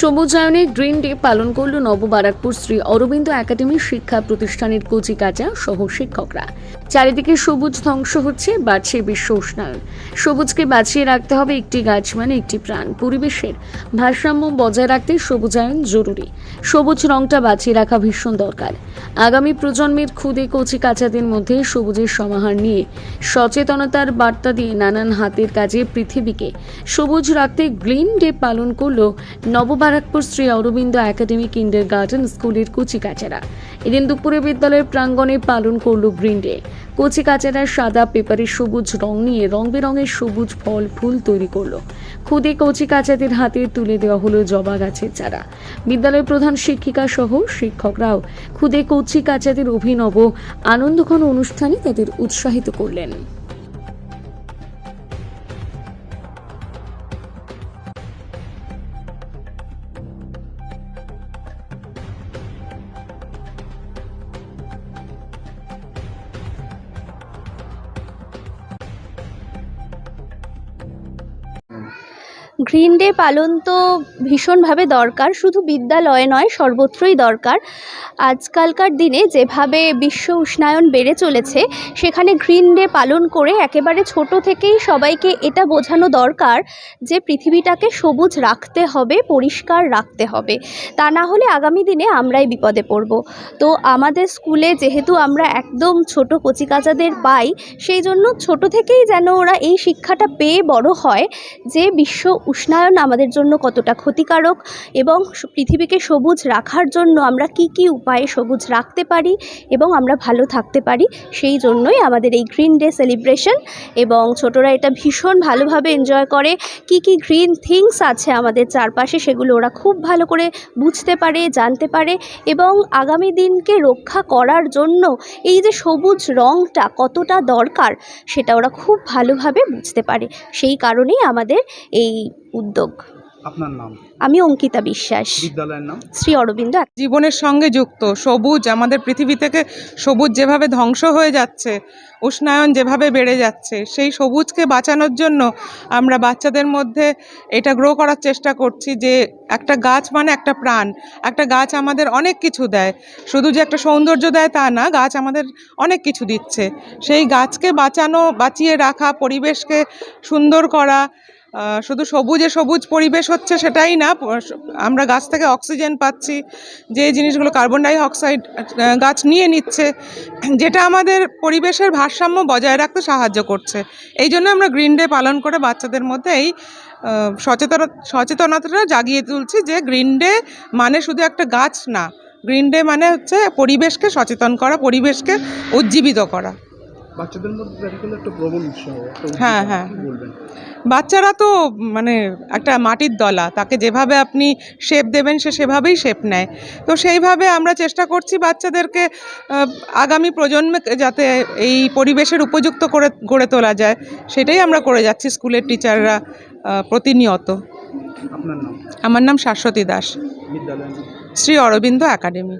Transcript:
সবুজায়নে green day পালন করল Nabababarrackpur Shri Aurobindo academy শিক্ষা প্রতিষ্ঠানের কচিকাচা সহ শিক্ষকরা। চারিদিকে সবুজ ধ্বংস হচ্ছে, বাড়ছে বিশ্ব উষ্ণায়ন। সবুজকে বাঁচিয়ে রাখতে হবে একটি গাছ মানে একটি প্রাণ। পরিবেশের ভারসাম্য বজায় রাখতে সবুজায়ন জরুরি। সবুজ রংটা বাঁচিয়ে রাখা ভীষণ দরকার। আগামী প্রজন্মের ক্ষুদে কচিকাচাদের মধ্যে সবুজের সমাহার নিয়ে সচেতনতার বার্তা দিয়ে নানান হাতের কাজে পৃথিবীকে সবুজ রাখতে গ্রিন ডে পালন করল Nabababarrackpur Shri Aurobindo academy kindergarten স্কুলের কচিকাচারা। এদিন দুপুরে বিদ্যালয়ের প্রাঙ্গণে পালন করল গ্রিন ডে। কচিকাচারা সাদা পেপারে সবুজ রং নিয়ে রং বেরঙের সবুজ ফল, ফুল তৈরি করল। খুদে কচিকাচাদের হাতে তুলে দেওয়া হলো জবা গাছের চারা। বিদ্যালয়ের প্রধান শিক্ষিকা সহ শিক্ষকরাও খুদে কচিকাচাদের অভিনব, আনন্দঘন অনুষ্ঠানে তাদের উৎসাহিত করলেন। গ্রিন ডে পালন তো ভীষণভাবে দরকার, শুধু বিদ্যালয়ে নয়, সর্বত্রই দরকার। আজকালকার দিনে যেভাবে বিশ্ব উষ্ণায়ন বেড়ে চলেছে, সেখানে গ্রিন ডে পালন করে একেবারে ছোট থেকেই সবাইকে এটা বোঝানো দরকার যে পৃথিবীটাকে সবুজ রাখতে হবে, পরিষ্কার রাখতে হবে। তা না হলে আগামী দিনে আমরাই বিপদে পড়ব। তো আমাদের স্কুলে যেহেতু আমরা একদম ছোট কচিকাচাদের পাই, সেই জন্য ছোট থেকেই যেন ওরা এই শিক্ষাটা পেয়ে বড় হয় যে বিশ্ব উষ্ণায়ন আমাদের জন্য কতটা ক্ষতিকারক এবং পৃথিবীকে সবুজ রাখার জন্য আমরা কি কি উপায়ে সবুজ রাখতে পারি এবং আমরা ভালো থাকতে পারি, সেই জন্যই আমাদের এই গ্রিন ডে সেলিব্রেশন এবং ছোটরা এটা ভীষণ ভালোভাবে এনজয় করে। কি কি গ্রিন থিংস আছে আমাদের চারপাশে সেগুলো ওরা খুব ভালো করে বুঝতে পারে, জানতে পারে এবং আগামী দিনকে রক্ষা করার জন্য এই যে সবুজ রঙটা কতটা দরকার সেটা ওরা খুব ভালোভাবে বুঝতে পারে। সেই কারণেই আমাদের এই উদ্যোগ। আপনার নাম? আমি অঙ্কিতা বিশ্বাস। বিদ্যালয়ের নাম? শ্রী অরবিন্দ জীবনের সঙ্গে যুক্ত সবুজ আমাদের পৃথিবী থেকে সবুজ যেভাবে ধ্বংস হয়ে যাচ্ছে উষ্ণায়ন যেভাবে বেড়ে যাচ্ছে সেই সবুজকে বাঁচানোর জন্য আমরা বাচ্চাদের মধ্যে এটা গ্রো করার চেষ্টা করছি যে একটা গাছ মানে একটা প্রাণ। একটা গাছ আমাদের অনেক কিছু দেয়। শুধু যে একটা সৌন্দর্য দেয় তা না গাছ আমাদের অনেক কিছু দিচ্ছে। সেই গাছকে বাঁচানো বাঁচিয়ে রাখা পরিবেশকে সুন্দর করা শুধু সবুজে সবুজ পরিবেশ হচ্ছে সেটাই না আমরা গাছ থেকে অক্সিজেন পাচ্ছি, যে জিনিসগুলো কার্বন ডাই অক্সাইড গাছ নিয়ে নিচ্ছে, যেটা আমাদের পরিবেশের ভারসাম্য বজায় রাখতে সাহায্য করছে। এই জন্য আমরা গ্রিন ডে পালন করে বাচ্চাদের মধ্যে এই সচেতন, সচেতনতাটা জাগিয়ে তুলছি যে গ্রিন ডে মানে শুধু একটা গাছ না গ্রিন ডে মানে হচ্ছে পরিবেশকে সচেতন করা, পরিবেশকে উজ্জীবিত করা। বাচ্চাদের মধ্যে দেখা গেলো একটা উৎসাহ হ্যাঁ, হ্যাঁ। বলবেন? বাচ্চারা তো মানে একটা মাটির দলা তাকে যেভাবে আপনি শেপ দেবেন সে সেভাবেই শেপ নেয়। তো সেইভাবে আমরা চেষ্টা করছি বাচ্চাদেরকে আগামী প্রজন্মে যাতে এই পরিবেশের উপযুক্ত করে গড়ে তোলা যায় সেটাই আমরা করে যাচ্ছি স্কুলের টিচাররা প্রতিনিয়ত। আমার নাম শাশ্বতী দাস। শ্রী অরবিন্দ একাডেমি।